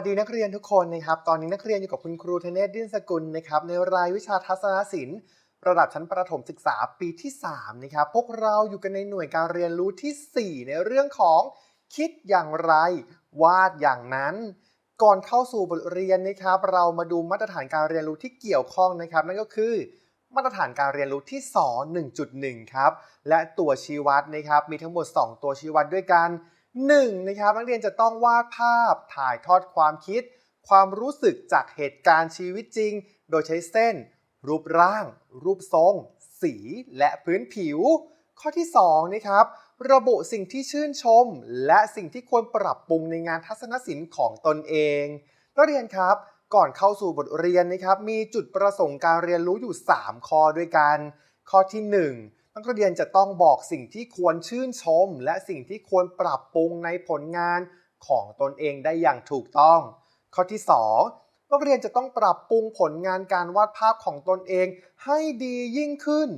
วัสดีนักเรียนทุกคนนะครับ ตอนนี้นักเรียนอยู่กับคุณครูธเนศดินสกุลนะครับในรายวิชาทัศนศิลป์ ระดับชั้นประถมศึกษาปีที่3นะครับพวกเราอยู่กันในหน่วยการเรียนรู้ทีสี่ 4 ในเรื่องของคิดอย่างไร วาดอย่างนั้น ก่อนเข้าสู่บทเรียนนะครับ เรามาดูมาตรฐานการเรียนรู้ที่เกี่ยวข้องนะครับ นั่นก็คือ มาตรฐานการเรียนรู้ที่สอ1.1 ครับและตัวชี้วัดนะครับมีทั้งหมด 2 ตัวชี้วัดด้วยกัน 1. นะครับนักเรียนจะต้องวาดภาพถ่ายทอดความคิด ความรู้สึกจากเหตุการณ์ชีวิตจริง โดยใช้เส้น รูปร่าง รูปทรง สีและพื้นผิว ข้อที่2นะครับระบุสิ่งที่ชื่นชม และสิ่งที่ควรปรับปรุงในงานทัศนศิลป์ของตนเองนักเรียนครับก่อนเข้าสู่บทเรียนนะครับ มีจุดประสงค์การเรียนรู้อยู่ 3 ข้อด้วยกัน ข้อที่ 1 นักเรียนจะต้องบอกสิ่งที่ควรชื่นชม และสิ่งที่ควรปรับปรุงในผลงานของตนเองได้อย่างถูกต้อง ข้อที่ 2 นักเรียนจะต้องปรับปรุงผลงานการวาดภาพของตนเองให้ดียิ่งขึ้น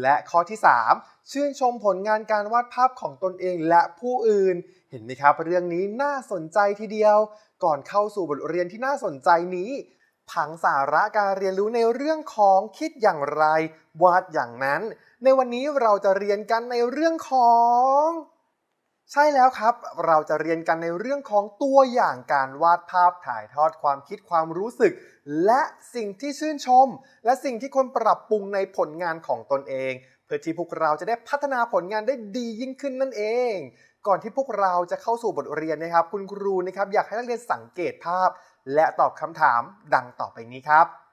และข้อที่ 3 ชื่นชมผลงานการวาดภาพของตนเองและผู้อื่น เห็นไหมครับ เรื่องนี้น่าสนใจทีเดียว ก่อนเข้าสู่บทเรียนที่น่าสนใจนี้ผังสาระการเรียนรู้ในเรื่องของคิดอย่างไร วาดอย่างนั้น ในวันนี้เราจะเรียนกันในเรื่องของ ใช่แล้วครับ เราจะเรียนกันในเรื่องของตัวอย่างการวาดภาพถ่ายทอดความคิดความรู้สึก และสิ่งที่ชื่นชม และสิ่งที่ควรปรับปรุงในผลงานของตนเอง เพื่อที่พวกเราจะได้พัฒนาผลงานได้ดียิ่งขึ้นนั่นเอง ก่อนที่พวกเราจะเข้าสู่บทเรียนนะครับ คุณครูนะครับอยากให้นักเรียนสังเกตภาพ และตอบคำถามดังต่อไปนี้ครับ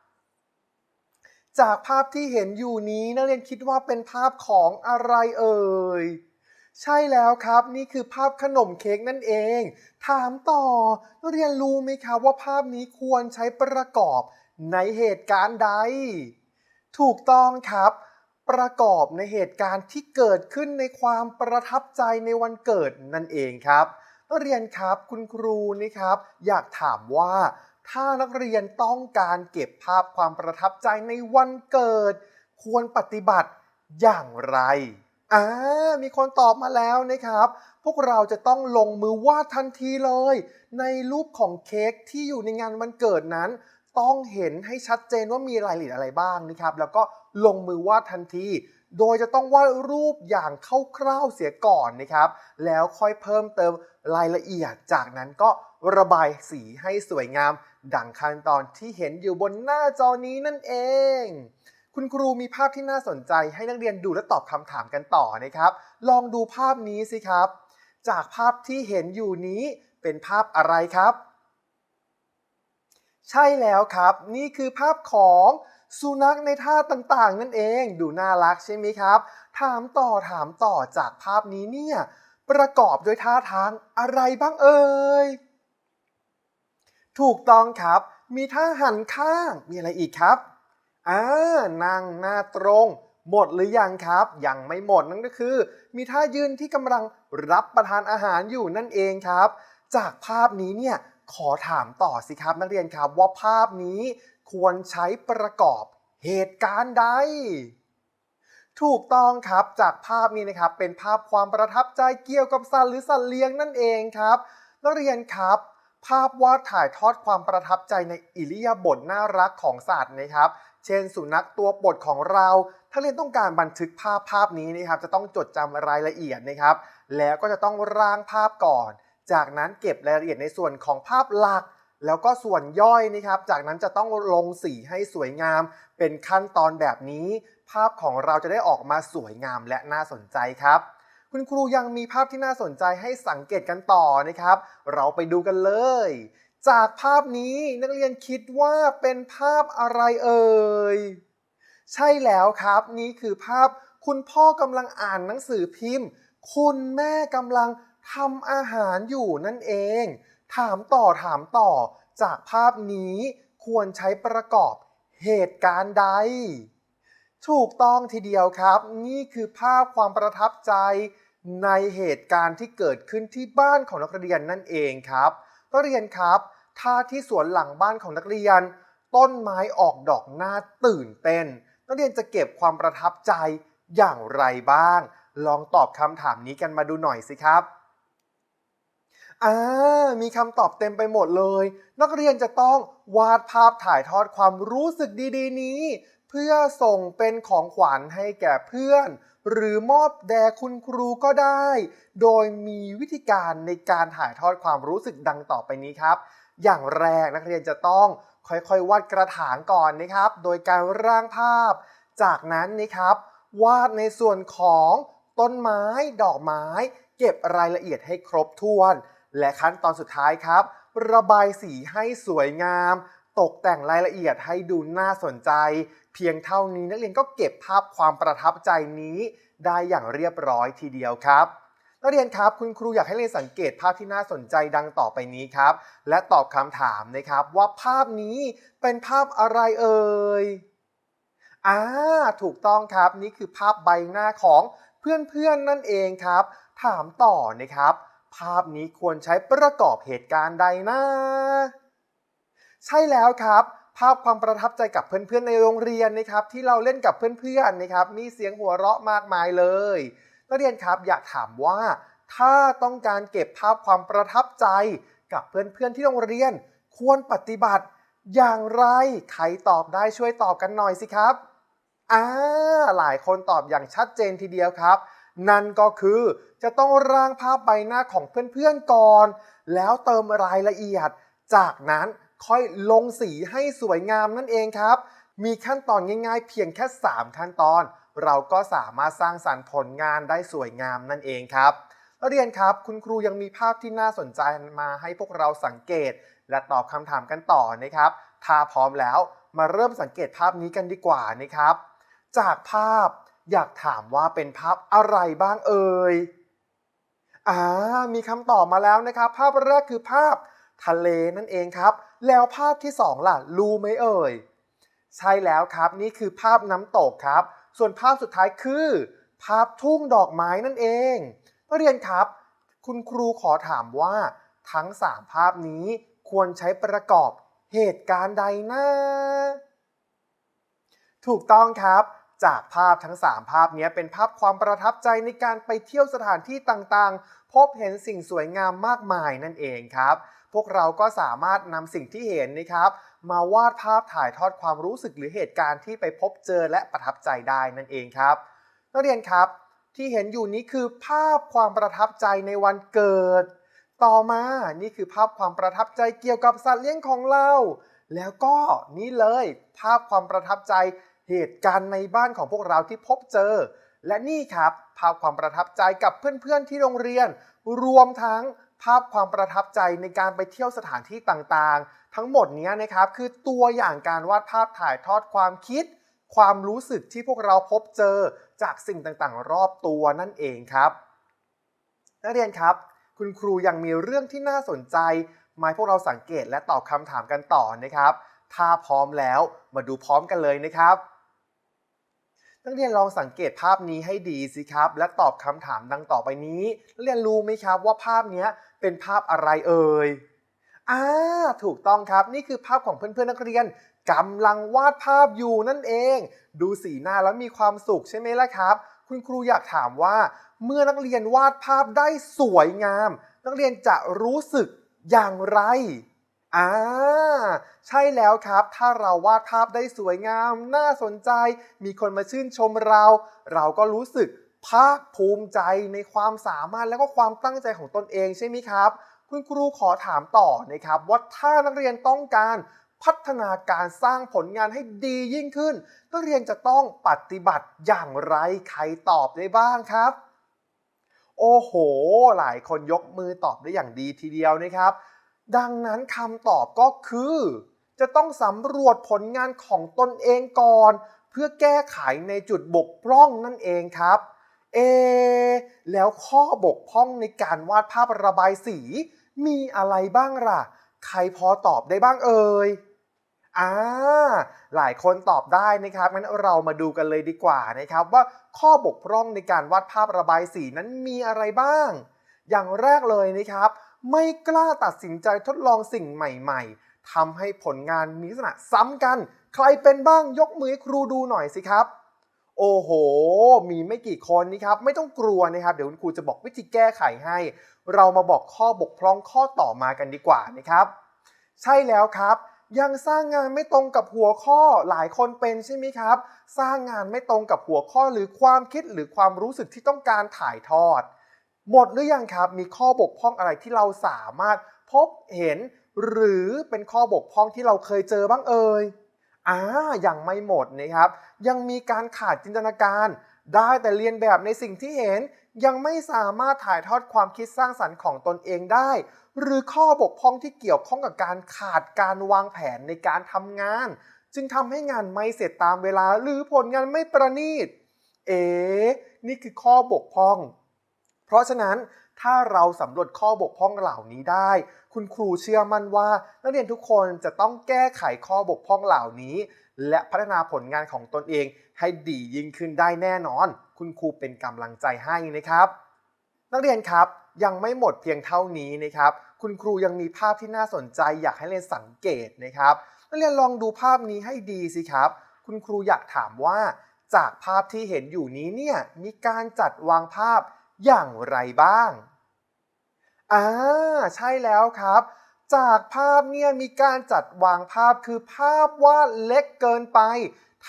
จากภาพที่เห็นอยู่นี้นักเรียนคิดว่าเป็นภาพของอะไรเอ่ย ใช่แล้วครับนี่คือภาพขนมเค้กนั่นเอง ถามต่อนักเรียนรู้ไหมครับว่าภาพนี้ควรใช้ประกอบในเหตุการณ์ใด ถูกต้องครับ ประกอบในเหตุการณ์ที่เกิดขึ้นในความประทับใจในวันเกิดนั่นเองครับนักเรียนครับคุณครูนี่ครับ อยากถามว่า ถ้านักเรียนต้องการเก็บภาพความประทับใจในวันเกิด ควรปฏิบัติอย่างไรอ่ามีคนตอบมาแล้วนะครับ พวกเราจะต้องลงมือวาดทันทีเลย ในรูปของเค้กที่อยู่ในงานวันเกิดนั้น ต้องเห็นให้ชัดเจนว่ามีรายละเอียดอะไรบ้างนะครับ แล้วก็ลงมือวาดทันที โดยจะต้องวาดรูปอย่างคร่าวๆเสียก่อนนะครับ แล้วค่อยเพิ่มเติมรายละเอียดจากนั้นก็ระบายสีให้สวยงาม ดังขั้นตอนที่เห็นอยู่บนหน้าจอนี้นั่นเอง คุณครูมีภาพที่น่าสนใจให้นักเรียนดูและตอบคำถามกันต่อนะครับ ลองดูภาพนี้สิครับ จากภาพที่เห็นอยู่นี้เป็นภาพอะไรครับ ใช่แล้วครับ นี่คือภาพของสุนัขในท่าต่างๆ นั่นเอง ดูน่ารักใช่ไหมครับ ถามต่อถามต่อจากภาพนี้เนี่ย ประกอบด้วยท่าทางอะไรบ้างเอ่ย ถูกต้องครับ มีท่าหันข้าง มีอะไรอีกครับอ่านั่งหน้าตรง หมดหรือยังครับ ยังไม่หมดนั่นก็คือ มีท่ายืนที่กำลังรับประทานอาหารอยู่นั่นเองครับ จากภาพนี้เนี่ยขอถามต่อสิครับนักเรียนครับว่าภาพนี้ควรใช้ประกอบเหตุการณ์ใด ถูกต้องครับจากภาพนี้นะครับ เป็นภาพความประทับใจเกี่ยวกับสัตว์หรือสัตว์เลี้ยงนั่นเองครับ นักเรียนครับ ภาพวาดถ่ายทอดความประทับใจในอิริยาบถน่ารักของสัตว์นะครับ เช่น สุนัขตัวโปรดของเรา ถ้าเรียนต้องการบันทึกภาพภาพนี้นะครับ จะต้องจดจำรายละเอียดนะครับ แล้วก็จะต้องร่างภาพก่อน จากนั้นเก็บรายละเอียดในส่วนของภาพหลัก แล้วก็ส่วนย่อยนะครับ จากนั้นจะต้องลงสีให้สวยงาม เป็นขั้นตอนแบบนี้ ภาพของเราจะได้ออกมาสวยงามและน่าสนใจครับ คุณครูยังมีภาพที่น่าสนใจให้สังเกตกันต่อนะครับ เราไปดูกันเลย จากภาพนี้นักเรียนคิดว่าเป็นภาพอะไรเอ่ย ใช่แล้วครับนี่คือภาพคุณพ่อกำลังอ่านหนังสือพิมพ์ คุณแม่กำลังทำอาหารอยู่นั่นเอง ถามต่อถามต่อ จากภาพนี้ควรใช้ประกอบเหตุการณ์ใด ถูกต้องทีเดียวครับ นี่คือภาพความประทับใจในเหตุการณ์ที่เกิดขึ้นที่บ้านของนักเรียนนั่นเองครับนักเรียนครับ ถ้าที่สวนหลังบ้านของนักเรียน ต้นไม้ออกดอกหน้าตื่นเต้น นักเรียนจะเก็บความประทับใจอย่างไรบ้าง ลองตอบคำถามนี้กันมาดูหน่อยสิครับอ่ามีคำตอบเต็มไปหมดเลย นักเรียนจะต้องวาดภาพถ่ายทอดความรู้สึกดี ๆ นี้ เพื่อส่งเป็นของขวัญให้แก่เพื่อน หรือมอบแด่คุณครูก็ได้ โดยมีวิธีการในการถ่ายทอดความรู้สึกดังต่อไปนี้ครับ อย่างแรกนักเรียนจะต้องค่อยๆ วาดกระถางก่อนนะครับ โดยการร่างภาพ จากนั้นนะครับ วาดในส่วนของต้นไม้ดอกไม้ เก็บรายละเอียดให้ครบถ้วน และขั้นตอนสุดท้ายครับ ระบายสีให้สวยงาม ตกแต่งรายละเอียดให้ดูน่าสนใจ เพียงเท่านี้นักเรียนก็เก็บภาพความประทับใจนี้ได้อย่างเรียบร้อยทีเดียวครับ นักเรียนครับคุณครูอยากให้เรียนสังเกตภาพที่น่าสนใจดังต่อไปนี้ครับ และตอบคำถามนะครับว่าภาพนี้เป็นภาพอะไรเอ่ยอ่าถูกต้องครับนี่คือภาพใบหน้าของเพื่อนๆนั่นเองครับ ถามต่อนะครับ ภาพนี้ควรใช้ประกอบเหตุการณ์ใดนะ ใช่แล้วครับ ภาพความประทับใจกับเพื่อนๆในโรงเรียนนะครับที่เราเล่นกับเพื่อนๆนะครับมีเสียงหัวเราะมากมายเลยนักเรียนครับอยากถามว่า ถ้าต้องการเก็บภาพความประทับใจกับเพื่อนๆที่โรงเรียน ควรปฏิบัติอย่างไรใครตอบได้ช่วยตอบกันหน่อยสิครับอ่าหลายคนตอบอย่างชัดเจนทีเดียวครับ นั่นก็คือจะต้องร่างภาพใบหน้าของเพื่อนๆก่อน แล้วเติมรายละเอียด จากนั้น ค่อยลงสีให้สวยงามนั่นเองครับ มีขั้นตอนง่ายๆ เพียงแค่ 3 ขั้นตอน เราก็สามารถสร้างสรรค์ผลงานได้สวยงามนั่นเองครับนักเรียนครับคุณครูยังมีภาพที่น่าสนใจมาให้พวกเราสังเกต และตอบคำถามกันต่อนะครับ ถ้าพร้อมแล้วมาเริ่มสังเกตภาพนี้กันดีกว่านะครับ จากภาพอยากถามว่าเป็นภาพอะไรบ้างเอ่ยอ่ามีคำตอบมาแล้วนะครับ ภาพแรกคือภาพทะเลนั่นเองครับ แล้วภาพที่สองล่ะ รู้ไหมเอ่ย ใช่แล้วครับนี่คือภาพน้ำตกครับ ส่วนภาพสุดท้ายคือ ภาพทุ่งดอกไม้นั่นเองนักเรียนครับ คุณครูขอถามว่า ทั้ง 3 ภาพนี้ควรใช้ประกอบเหตุการณ์ใดนะถูกต้องครับจากภาพทั้ง 3 ภาพนี้เป็นภาพความประทับใจในการไปเที่ยวสถานที่ต่างๆ พบเห็นสิ่งสวยงามมากมายนั่นเองครับ พวกเราก็สามารถนำสิ่งที่เห็นนะครับ มาวาดภาพถ่ายทอดความรู้สึกหรือเหตุการณ์ที่ไปพบเจอและประทับใจได้นั่นเองครับ นักเรียนครับที่เห็นอยู่นี้คือภาพความประทับใจในวันเกิด ต่อมานี่คือภาพความประทับใจเกี่ยวกับสัตว์เลี้ยงของเรา แล้วก็นี่เลยภาพความประทับใจเหตุการณ์ในบ้านของพวกเราที่พบเจอ และนี่ครับ ภาพความประทับใจกับเพื่อนๆที่โรงเรียน รวมทั้ง ภาพความประทับใจในการไปเที่ยวสถานที่ต่างๆ ทั้งหมดนี้นะครับคือตัวอย่างการวาดภาพถ่ายทอดความคิด ความรู้สึกที่พวกเราพบเจอจากสิ่งต่างๆ รอบตัวนั่นเองครับ นักเรียนครับ คุณครูยังมีเรื่องที่น่าสนใจมาพวกเราสังเกตและตอบคำถามกันต่อนะครับ ถ้าพร้อมแล้วมาดูพร้อมกันเลยนะครับ นักเรียนลองสังเกตภาพนี้ให้ดีสิครับ และตอบคำถามดังต่อไปนี้นักเรียนรู้ไหมครับว่าภาพนี้เป็นภาพอะไรเอ่ยอ่าถูกต้องครับนี่คือภาพของเพื่อนๆนักเรียนกำลังวาดภาพอยู่นั่นเอง ดูสีหน้าแล้วมีความสุขใช่ไหมล่ะครับ คุณครูอยากถามว่า เมื่อนักเรียนวาดภาพได้สวยงาม นักเรียนจะรู้สึกอย่างไร อ่าใช่แล้วครับ ถ้าเราวาดภาพได้สวยงาม น่าสนใจ มีคนมาชื่นชมเรา เราก็รู้สึกภาคภูมิใจในความสามารถและก็ความตั้งใจของตนเองใช่ไหมครับ คุณครูขอถามต่อนะครับ ว่าถ้านักเรียนต้องการพัฒนาการสร้างผลงานให้ดียิ่งขึ้น นักเรียนจะต้องปฏิบัติอย่างไรใครตอบได้บ้างครับ โอ้โห หลายคนยกมือตอบได้อย่างดีทีเดียวนะครับ ดังนั้นคำตอบก็คือ จะต้องสำรวจผลงานของตนเองก่อน เพื่อแก้ไขในจุดบกพร่องนั่นเองครับ เอ แล้วข้อบกพร่องในการวาดภาพระบายสี มีอะไรบ้างล่ะ ใครพอตอบได้บ้างเอ่ยอ่าหลายคนตอบได้นะครับงั้นเรามาดูกันเลยดีกว่านะครับ ว่าข้อบกพร่องในการวาดภาพระบายสีนั้นมีอะไรบ้าง อย่างแรกเลยนะครับ ไม่กล้าตัดสินใจทดลองสิ่งใหม่ๆทำให้ผลงานมีลักษณะซ้ำกัน ใครเป็นบ้างยกมือครูดูหน่อยสิครับ โอ้โห มีไม่กี่คนนี่ครับ ไม่ต้องกลัวนะครับ เดี๋ยวคุณครูจะบอกวิธีแก้ไขให้ เรามาบอกข้อบกพร่องข้อต่อมากันดีกว่านะครับ ใช่แล้วครับยังสร้างงานไม่ตรงกับหัวข้อหลายคนเป็นใช่ไหมครับ สร้างงานไม่ตรงกับหัวข้อหรือความคิดหรือความรู้สึกที่ต้องการถ่ายทอด หมดหรือยังครับ มีข้อบกพร่องอะไรที่เราสามารถพบเห็น หรือเป็นข้อบกพร่องที่เราเคยเจอบ้างเอ่ยอ่ายังไม่หมดนะครับ ยังมีการขาดจินตนาการ ได้แต่เรียนแบบในสิ่งที่เห็น ยังไม่สามารถถ่ายทอดความคิดสร้างสรรค์ของตนเองได้ หรือข้อบกพร่องที่เกี่ยวข้องกับการขาดการวางแผนในการทำงาน จึงทำให้งานไม่เสร็จตามเวลา หรือผลงานไม่ประณีต เอ๋นี่คือข้อบกพร่อง เพราะฉะนั้นถ้าเราสำรวจข้อบกพร่องเหล่านี้ได้ คุณครูเชื่อมั่นว่า นักเรียนทุกคนจะต้องแก้ไขข้อบกพร่องเหล่านี้ และพัฒนาผลงานของตนเองให้ดียิ่งขึ้นได้แน่นอน คุณครูเป็นกำลังใจให้นะครับ นักเรียนครับยังไม่หมดเพียงเท่านี้นะครับ คุณครูยังมีภาพที่น่าสนใจอยากให้เรียนสังเกตนะครับนักเรียนลองดูภาพนี้ให้ดีสิครับ คุณครูอยากถามว่า จากภาพที่เห็นอยู่นี้เนี่ยมีการจัดวางภาพ อย่างไรบ้าง อ่า ใช่แล้วครับ จากภาพเนี่ยมีการจัดวางภาพคือภาพวาดเล็กเกินไป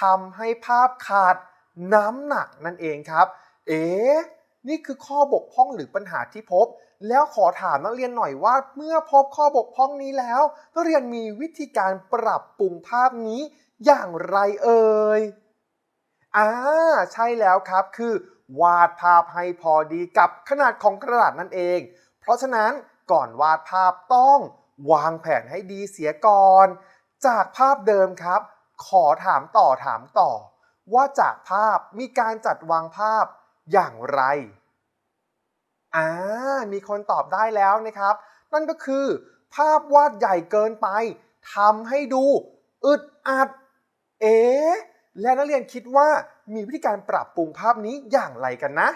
ทำให้ภาพขาดน้ำหนักนั่นเองครับ เอ๊นี่คือข้อบกพร่องหรือปัญหาที่พบ แล้วขอถามนักเรียนหน่อยว่า เมื่อพบข้อบกพร่องนี้แล้วนักเรียนมีวิธีการปรับปรุงภาพนี้อย่างไรเอ่ยอ่าใช่แล้วครับคือ วาดภาพให้พอดีกับขนาดของกระดาษนั่นเอง เพราะฉะนั้นก่อนวาดภาพต้องวางแผนให้ดีเสียก่อน จากภาพเดิมครับ ขอถามต่อถามต่อ ว่าจากภาพมีการจัดวางภาพอย่างไร อ่า มีคนตอบได้แล้วนะครับ นั่นก็คือ ภาพวาดใหญ่เกินไปทำให้ดูอึดอัด เอ๊และนักเรียนคิดว่า มีวิธีการปรับปรุงภาพนี้อย่างไรกันนะ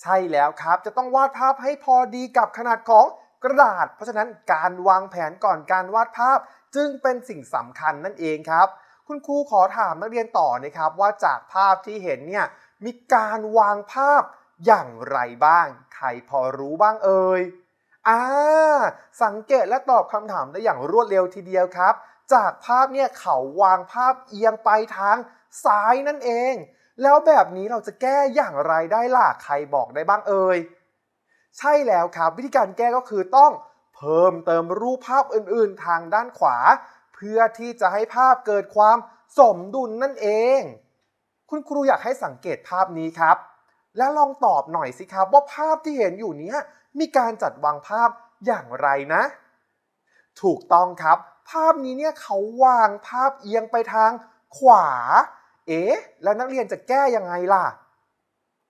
ใช่แล้วครับจะต้องวาดภาพให้พอดีกับขนาดของกระดาษ เพราะฉะนั้นการวางแผนก่อนการวาดภาพ จึงเป็นสิ่งสำคัญนั่นเองครับ คุณครูขอถามนักเรียนต่อนะครับ ว่าจากภาพที่เห็นเนี่ยมีการวางภาพอย่างไรบ้าง ใครพอรู้บ้างเอ่ยอ่าสังเกตและตอบคำถามได้อย่างรวดเร็วทีเดียวครับ จากภาพเนี่ยเขาวางภาพเอียงไปทาง ซ้ายนั่นเอง แล้วแบบนี้เราจะแก้อย่างไรได้ล่ะใครบอกได้บ้างเอ่ยใช่แล้วครับวิธีการแก้ก็คือต้องเพิ่มเติมรูปภาพอื่น ๆ ทางด้านขวา เพื่อที่จะให้ภาพเกิดความสมดุลนั่นเอง คุณครูอยากให้สังเกตภาพนี้ครับ แล้วลองตอบหน่อยสิครับว่าภาพที่เห็นอยู่นี้มีการจัดวางภาพอย่างไรนะ ถูกต้องครับ ภาพนี้เนี่ยเขาวางภาพเอียงไปทางขวา เอ๊ะแล้วนักเรียนจะแก้ยังไงล่ะ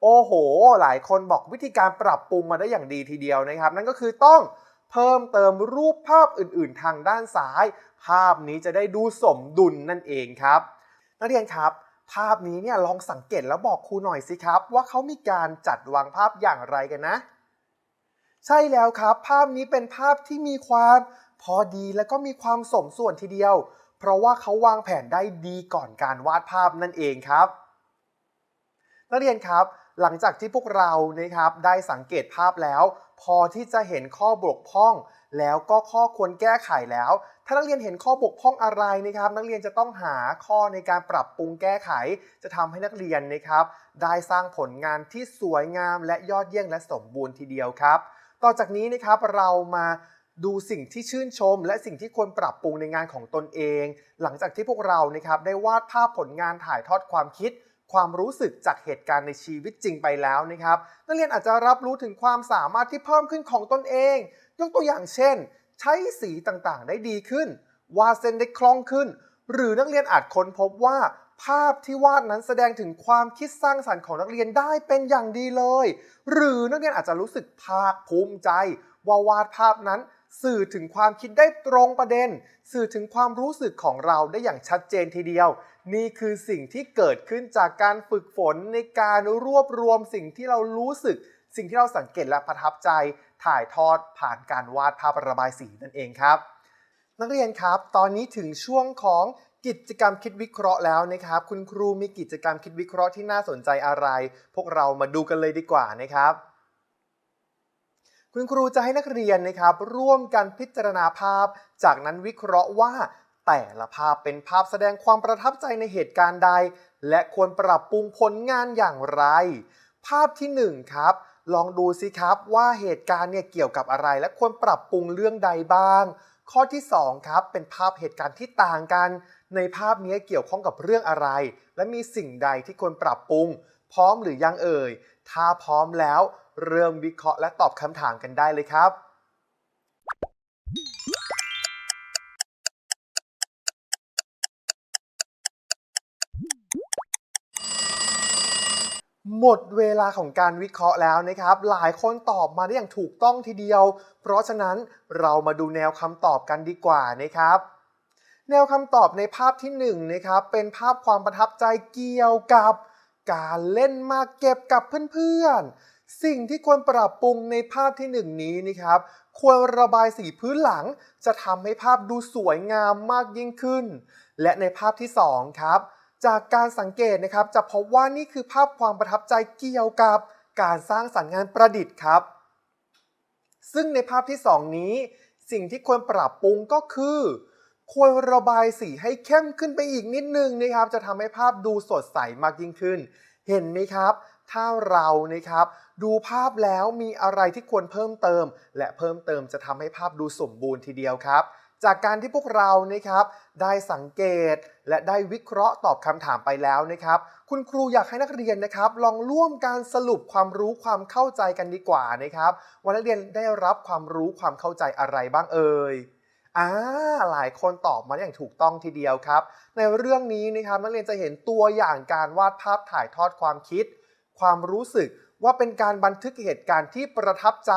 โอ้โห หลายคนบอกวิธีการปรับปรุงมาได้อย่างดีทีเดียวนะครับ นั่นก็คือต้องเพิ่มเติมรูปภาพอื่น ๆ ทางด้านซ้าย ภาพนี้จะได้ดูสมดุลนั่นเองครับ นักเรียนครับภาพนี้เนี่ยลองสังเกตแล้วบอกครูหน่อยสิครับ ว่าเขามีการจัดวางภาพอย่างไรกันนะ ใช่แล้วครับ ภาพนี้เป็นภาพที่มีความพอดีและก็มีความสมส่วนทีเดียว เพราะว่าเขาวางแผนได้ดีก่อนการวาดภาพนั่นเองครับ นักเรียนครับหลังจากที่พวกเรานะครับได้สังเกตภาพแล้ว พอที่จะเห็นข้อบกพร่อง แล้วก็ข้อควรแก้ไขแล้ว ถ้านักเรียนเห็นข้อบกพร่องอะไรนะครับ นักเรียนจะต้องหาข้อในการปรับปรุงแก้ไข จะทำให้นักเรียนนะครับ ได้สร้างผลงานที่สวยงามและยอดเยี่ยมและสมบูรณ์ทีเดียวครับ ต่อจากนี้นะครับเรามา ดูสิ่งที่ชื่นชม และสิ่งที่ควรปรับปรุงในงานของตนเอง หลังจากที่พวกเรานะครับได้วาดภาพผลงานถ่ายทอดความคิด ความรู้สึกจากเหตุการณ์ในชีวิตจริงไปแล้วนะครับนักเรียนอาจจะรับรู้ถึงความสามารถที่เพิ่มขึ้นของตนเอง ยกตัวอย่างเช่น ใช้สีต่างๆ ได้ดีขึ้น วาดเส้นได้คล่องขึ้น หรือนักเรียนอาจค้นพบว่าภาพที่วาดนั้นแสดงถึงความคิดสร้างสรรค์ของนักเรียนได้เป็นอย่างดีเลย หรือนักเรียนอาจจะรู้สึกภาคภูมิใจ ว่าวาดภาพนั้น สื่อถึงความคิดได้ตรงประเด็น สื่อถึงความรู้สึกของเราได้อย่างชัดเจนทีเดียว นี่คือสิ่งที่เกิดขึ้นจากการฝึกฝนในการรวบรวมสิ่งที่เรารู้สึก สิ่งที่เราสังเกตและประทับใจ ถ่ายทอดผ่านการวาดภาพระบายสีนั่นเองครับ นักเรียนครับ ตอนนี้ถึงช่วงของกิจกรรมคิดวิเคราะห์แล้วนะครับ คุณครูมีกิจกรรมคิดวิเคราะห์ที่น่าสนใจอะไร พวกเรามาดูกันเลยดีกว่านะครับ คุณครูจะให้นักเรียนนะครับ ร่วมกันพิจารณาภาพ จากนั้นวิเคราะห์ว่า แต่ละภาพเป็นภาพแสดงความประทับใจในเหตุการณ์ใด และควรปรับปรุงผลงานอย่างไร ภาพที่หนึ่งครับ ลองดูสิครับว่าเหตุการณ์เนี่ยเกี่ยวกับอะไร และควรปรับปรุงเรื่องใดบ้าง ข้อที่สองครับ เป็นภาพเหตุการณ์ที่ต่างกัน ในภาพนี้เกี่ยวข้องกับเรื่องอะไร และมีสิ่งใดที่ควรปรับปรุง พร้อมหรือยังเอ่ยถ้าพร้อมแล้ว เริ่มวิเคราะห์และตอบคำถามกันได้เลยครับ หมดเวลาของการวิเคราะห์แล้วนะครับ หลายคนตอบมาได้อย่างถูกต้องทีเดียว เพราะฉะนั้นเรามาดูแนวคำตอบกันดีกว่านะครับแนวคำตอบในภาพที่1นงนะครับเป็นภาพความประทับใจเกี่ยวกับ การเล่นมาเก็บกับเพื่อนๆ สิ่งที่ควรปรับปรุงในภาพที่หนึ่งนี้นะครับ ควรระบายสีพื้นหลัง จะทำให้ภาพดูสวยงามมากยิ่งขึ้น และในภาพที่สองครับ จากการสังเกตนะครับ จะพบว่านี่คือภาพความประทับใจเกี่ยวกับการสร้างสรรค์งานประดิษฐ์ครับ ซึ่งในภาพที่สองนี้ สิ่งที่ควรปรับปรุงก็คือควรระบายสีให้เข้มขึ้นไปอีกนิดนึงนะครับ จะทำให้ภาพดูสดใสมากยิ่งขึ้น เห็นไหมครับ ถ้าเรานะครับ ดูภาพแล้วมีอะไรที่ควรเพิ่มเติม และเพิ่มเติมจะทำให้ภาพดูสมบูรณ์ทีเดียวครับ จากการที่พวกเรานะครับได้สังเกตและได้วิเคราะห์ตอบคำถามไปแล้วนะครับ คุณครูอยากให้นักเรียนนะครับ ลองร่วมการสรุปความรู้ความเข้าใจกันดีกว่านะครับว่านักเรียนได้รับความรู้ความเข้าใจอะไรบ้างเอ่ยอ่าหลายคนตอบมาอย่างถูกต้องทีเดียวครับ ในเรื่องนี้นะครับนักเรียนจะเห็นตัวอย่างการวาดภาพถ่ายทอดความคิด ความรู้สึก ว่าเป็นการบันทึกเหตุการณ์ที่ประทับใจ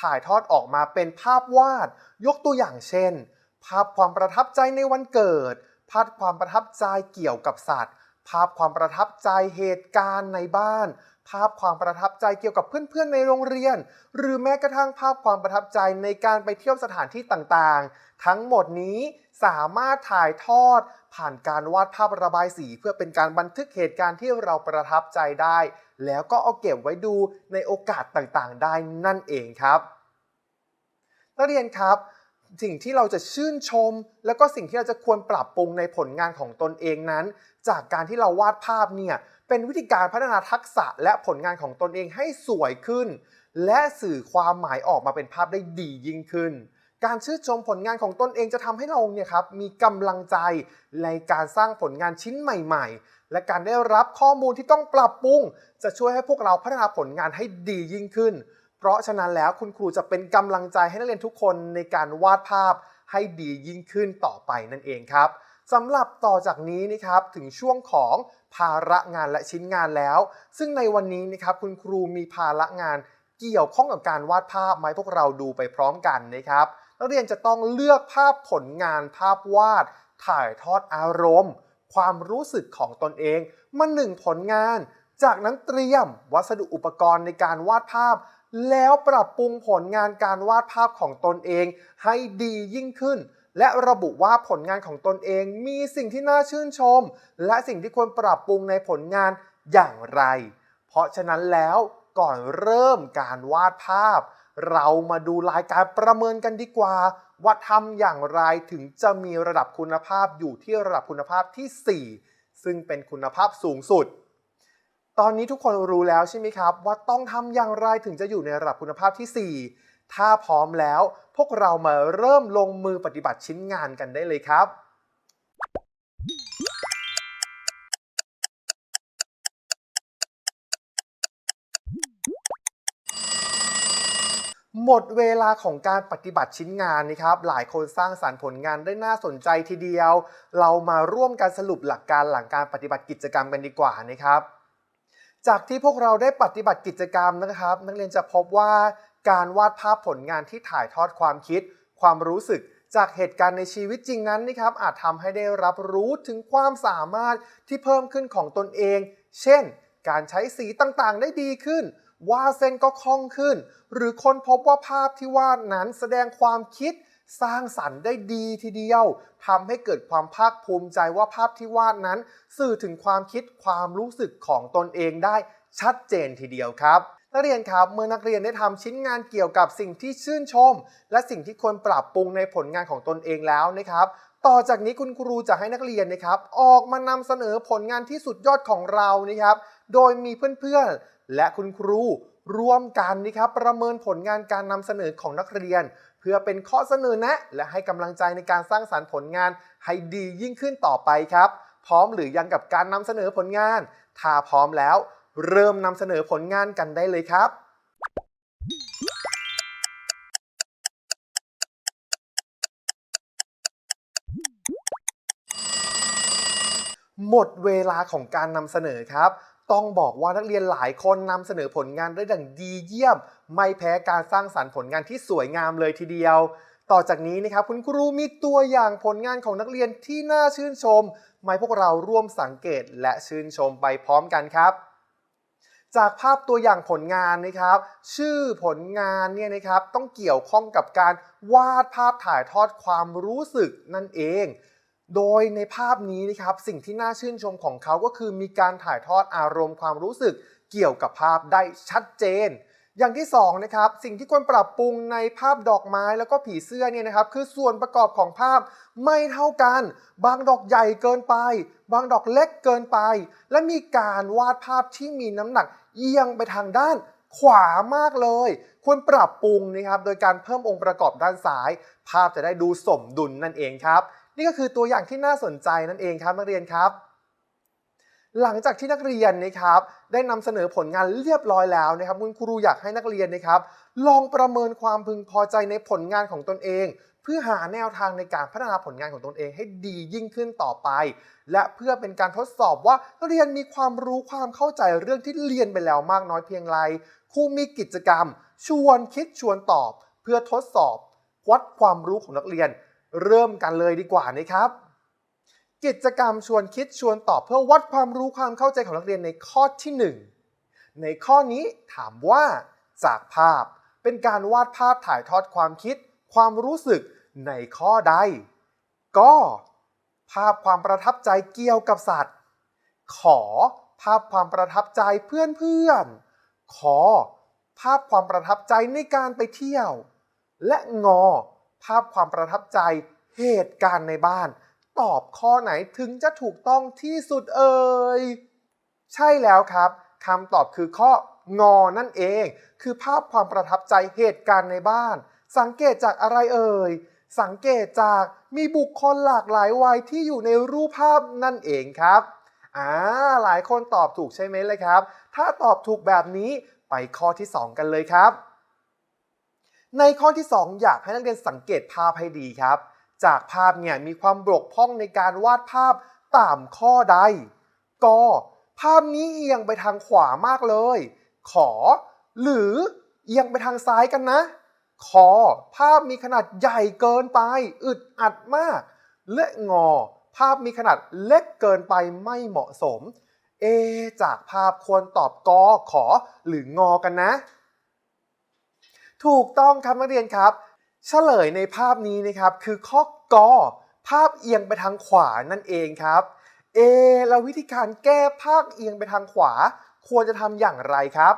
ถ่ายทอดออกมาเป็นภาพวาด ยกตัวอย่างเช่น ภาพความประทับใจในวันเกิด ภาพความประทับใจเกี่ยวกับสัตว์ ภาพความประทับใจเหตุการณ์ในบ้าน ภาพความประทับใจเกี่ยวกับเพื่อนๆในโรงเรียน หรือแม้กระทั่งภาพความประทับใจในการไปเที่ยวสถานที่ต่างๆ ทั้งหมดนี้สามารถถ่ายทอด ผ่านการวาดภาพระบายสี เพื่อเป็นการบันทึกเหตุการณ์ที่เราประทับใจได้ แล้วก็เอาเก็บไว้ดูในโอกาสต่างๆ ได้นั่นเองครับนักเรียนครับ สิ่งที่เราจะชื่นชม แล้วก็สิ่งที่เราจะควรปรับปรุงในผลงานของตนเองนั้น จากการที่เราวาดภาพเนี่ยเป็นวิธีการพัฒนาทักษะและผลงานของตนเองให้สวยขึ้น และสื่อความหมายออกมาเป็นภาพได้ดียิ่งขึ้น การชื่นชมผลงานของตนเองจะทำให้เราเนี่ยครับมีกำลังใจในการสร้างผลงานชิ้นใหม่ ๆ และการได้รับข้อมูลที่ต้องปรับปรุง จะช่วยให้พวกเราพัฒนาผลงานให้ดียิ่งขึ้น เพราะฉะนั้นแล้วคุณครูจะเป็นกำลังใจให้นักเรียนทุกคนในการวาดภาพให้ดียิ่งขึ้นต่อไปนั่นเองครับสำหรับต่อจากนี้นะครับถึงช่วงของภาระงานและชิ้นงานแล้ว ซึ่งในวันนี้นะครับคุณครูมีภาระงานเกี่ยวข้องกับการวาดภาพมาให้พวกเราดูไปพร้อมกันนะครับ นักเรียนจะต้องเลือกภาพผลงานภาพวาด ถ่ายทอดอารมณ์ ความรู้สึกของตนเองมาหนึ่งผลงาน จากนั้นเตรียมวัสดุอุปกรณ์ในการวาดภาพ แล้วปรับปรุงผลงานการวาดภาพของตนเอง ให้ดียิ่งขึ้น และระบุว่าผลงานของตนเองมีสิ่งที่น่าชื่นชม และสิ่งที่ควรปรับปรุงในผลงานอย่างไร เพราะฉะนั้นแล้วก่อนเริ่มการวาดภาพ เรามาดูรายการประเมินกันดีกว่า ว่าทำอย่างไรถึงจะมีระดับคุณภาพอยู่ที่ระดับคุณภาพที่ 4 ซึ่งเป็นคุณภาพสูงสุด ตอนนี้ทุกคนรู้แล้วใช่ไหมครับ ว่าต้องทำอย่างไรถึงจะอยู่ในระดับคุณภาพที่ 4 ถ้าพร้อมแล้วพวกเรามาเริ่มลงมือปฏิบัติชิ้นงานกันได้เลยครับ หมดเวลาของการปฏิบัติชิ้นงานนะครับ หลายคนสร้างสารรค์ผลงานได้น่าสนใจทีเดียว เรามาร่วมกันสรุปหลักการหลังการปฏิบัติกิจกรรมกันดีกว่านะครับ จากที่พวกเราได้ปฏิบัติกิจกรรมนะครับ นักเรียนจะพบว่าการวาดภาพผลงานที่ถ่ายทอดความคิด ความรู้สึกจากเหตุการณ์ในชีวิตจริงนั้นนะครับอาจทำให้ได้รับรู้ถึงความสามารถที่เพิ่มขึ้นของตนเอง เช่น การใช้สีต่างๆ ได้ดีขึ้น วาดเส้นก็คล่องขึ้น หรือค้นพบว่าภาพที่วาดนั้นแสดงความคิดสร้างสรรค์ได้ดีทีเดียวทำให้เกิดความภาคภูมิใจว่าภาพที่วาดนั้น สื่อถึงความคิดความรู้สึกของตนเองได้ชัดเจนทีเดียวครับนักเรียนครับเมื่อนักเรียนได้ทำชิ้นงานเกี่ยวกับสิ่งที่ชื่นชม และสิ่งที่ควรปรับปรุงในผลงานของตนเองแล้วนะครับ ต่อจากนี้คุณครูจะให้นักเรียนนะครับ ออกมานำเสนอผลงานที่สุดยอดของเรานะครับ โดยมีเพื่อนๆ และคุณครูร่วมกันนะครับประเมินผลงานการนำเสนอของนักเรียน เพื่อเป็นข้อเสนอแนะ และให้กำลังใจในการสร้างสรรค์ผลงานให้ดียิ่งขึ้นต่อไปครับ พร้อมหรือยังกับการนำเสนอผลงาน ถ้าพร้อมแล้ว เริ่มนำเสนอผลงานกันได้เลยครับหมดเวลาของการนำเสนอครับ ต้องบอกว่านักเรียนหลายคนนำเสนอผลงานได้ดังดีเยี่ยม ไม่แพ้การสร้างสรรค์ผลงานที่สวยงามเลยทีเดียว ต่อจากนี้นะครับคุณครูมีตัวอย่างผลงานของนักเรียนที่น่าชื่นชมมาให้พวกเราร่วมสังเกตและชื่นชมไปพร้อมกันครับ จากภาพตัวอย่างผลงานนะครับ ชื่อผลงานเนี่ยนะครับต้องเกี่ยวข้องกับการวาดภาพถ่ายทอดความรู้สึกนั่นเอง โดยในภาพนี้นะครับสิ่งที่น่าชื่นชมของเขาก็คือมีการถ่ายทอดอารมณ์ความรู้สึกเกี่ยวกับภาพได้ชัดเจน อย่างที่สองนะครับสิ่งที่ควรปรับปรุงในภาพดอกไม้แล้วก็ผีเสื้อเนี่ยนะครับคือส่วนประกอบของภาพไม่เท่ากัน บางดอกใหญ่เกินไป บางดอกเล็กเกินไป และมีการวาดภาพที่มีน้ำหนักเอียงไปทางด้านขวามากเลย ควรปรับปรุงนะครับโดยการเพิ่มองค์ประกอบด้านซ้าย ภาพจะได้ดูสมดุลนั่นเองครับ นี่ก็คือตัวอย่างที่น่าสนใจนั่นเองครับนักเรียนครับ หลังจากที่นักเรียนนะครับได้นำเสนอผลงานเรียบร้อยแล้วนะครับคุณครูอยากให้นักเรียนนะครับ ลองประเมินความพึงพอใจในผลงานของตนเอง เพื่อหาแนวทางในการพัฒนาผลงานของตนเองให้ดียิ่งขึ้นต่อไป และเพื่อเป็นการทดสอบว่านักเรียนมีความรู้ความเข้าใจเรื่องที่เรียนไปแล้วมากน้อยเพียงไรครูมีกิจกรรม ชวนคิดชวนตอบ เพื่อทดสอบ วัดความรู้ของนักเรียน เริ่มกันเลยดีกว่านะครับ กิจกรรมชวนคิดชวนตอบเพื่อวัดความรู้ความเข้าใจของนักเรียนในข้อที่ 1 ในข้อนี้ถามว่า จากภาพเป็นการวาดภาพถ่ายทอดความคิด ความรู้สึกในข้อใด ก็ ภาพความประทับใจเกี่ยวกับสัตว์ ขอ ภาพความประทับใจเพื่อนๆขอ ภาพความประทับใจในการไปเที่ยว และงอ ภาพความประทับใจเหตุการณ์ในบ้าน ตอบข้อไหนถึงจะถูกต้องที่สุดเอ่ยใช่แล้วครับคำตอบคือข้องอนั่นเอง คือภาพความประทับใจเหตุการณ์ในบ้าน สังเกตจากอะไรเอ่ยสังเกตจากมีบุคคลหลากหลายวัยที่อยู่ในรูปภาพนั่นเองครับอ่าหลายคนตอบถูกใช่ไหมเลยครับ ถ้าตอบถูกแบบนี้ไปข้อที่ 2 กันเลยครับ ในข้อที่ 2 อยากให้นักเรียนสังเกตภาพให้ดีครับ จากภาพเนี่ยมีความบกพร่องในการวาดภาพตามข้อใดกภาพนี้เอียงไปทางขวามากเลย ขอ หรือเอียงไปทางซ้ายกันนะคอภาพมีขนาดใหญ่เกินไป อึดอัดมาก และงอ ภาพมีขนาดเล็กเกินไปไม่เหมาะสม เอ จากภาพควรตอบกอขอหรืองอกันนะ ถูกต้องครับนักเรียนครับ เฉลยในภาพนี้นะครับคือข้อกอภาพเอียงไปทางขวานั่นเองครับเอะแล้ววิธีการแก้ภาพเอียงไปทางขวา ควรจะทำอย่างไรครับ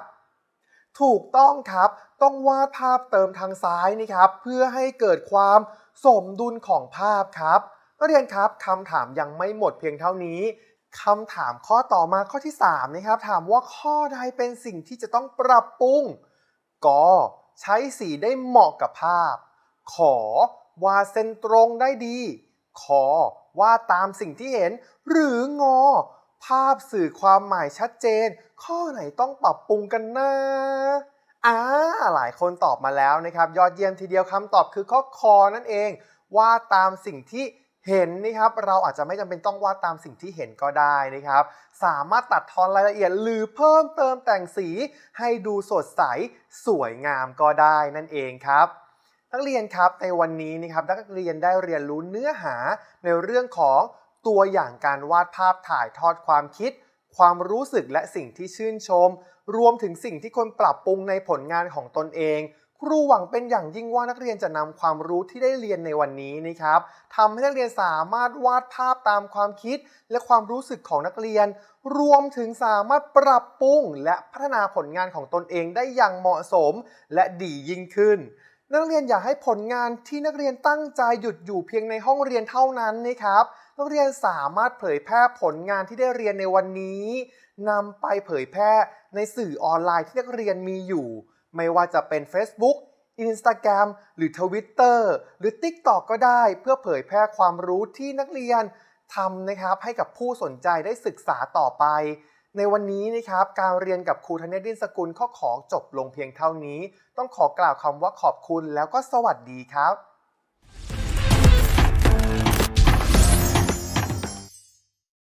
ถูกต้องครับ ต้องวาดภาพเติมทางซ้ายนะครับ เพื่อให้เกิดความสมดุลของภาพครับนักเรียนครับคำถามยังไม่หมดเพียงเท่านี้คำถามข้อต่อมาข้อที่ 3 นะครับ ถามว่าข้อใดเป็นสิ่งที่จะต้องปรับปรุงก ใช้สีได้เหมาะกับภาพ ขอวาดเส้นตรงได้ดี ขอวาดตามสิ่งที่เห็น หรืองอ ภาพสื่อความหมายชัดเจน ข้อไหนต้องปรับปรุงกันนะอ่าหลายคนตอบมาแล้วนะครับ ยอดเยี่ยมทีเดียวคำตอบคือข้อคอนั่นเองวาดตามสิ่งที่ เห็นนะครับเราอาจจะไม่จำเป็นต้องวาดตามสิ่งที่เห็นก็ได้นะครับ สามารถตัดทอนรายละเอียด หรือเพิ่มเติมแต่งสีให้ดูสดใสสวยงามก็ได้นั่นเองครับ นักเรียนครับในวันนี้นะครับนักเรียนได้เรียนรู้เนื้อหาในเรื่องของตัวอย่างการวาดภาพถ่ายทอดความคิด ความรู้สึกและสิ่งที่ชื่นชม รวมถึงสิ่งที่ควรปรับปรุงในผลงานของตนเอง ครูหวังเป็นอย่างยิ่งว่านักเรียนจะนำความรู้ที่ได้เรียนในวันนี้นะครับทำให้นักเรียนสามารถวาดภาพตามความคิด และความรู้สึกของนักเรียน รวมถึงสามารถปรับปรุงและพัฒนาผลงานของตนเองได้อย่างเหมาะสม และดียิ่งขึ้น นักเรียนอยากให้ผลงานที่นักเรียนตั้งใจหยุดอยู่เพียงในห้องเรียนเท่านั้นนะครับนักเรียนสามารถเผยแพร่ผลงานที่ได้เรียนในวันนี้นำไปเผยแพร่ในสื่อออนไลน์ที่นักเรียนมีอยู่ ไม่ว่าจะเป็น Facebook Instagram หรือ Twitter หรือ TikTok ก็ได้ เพื่อเผยแพร่ความรู้ที่นักเรียนทำนะครับให้กับผู้สนใจได้ศึกษาต่อไป ในวันนี้นะครับการเรียนกับครูธเนศดินสกุลข้อขอจบลงเพียงเท่านี้ ต้องขอกล่าวคำว่าขอบคุณแล้วก็สวัสดีครับ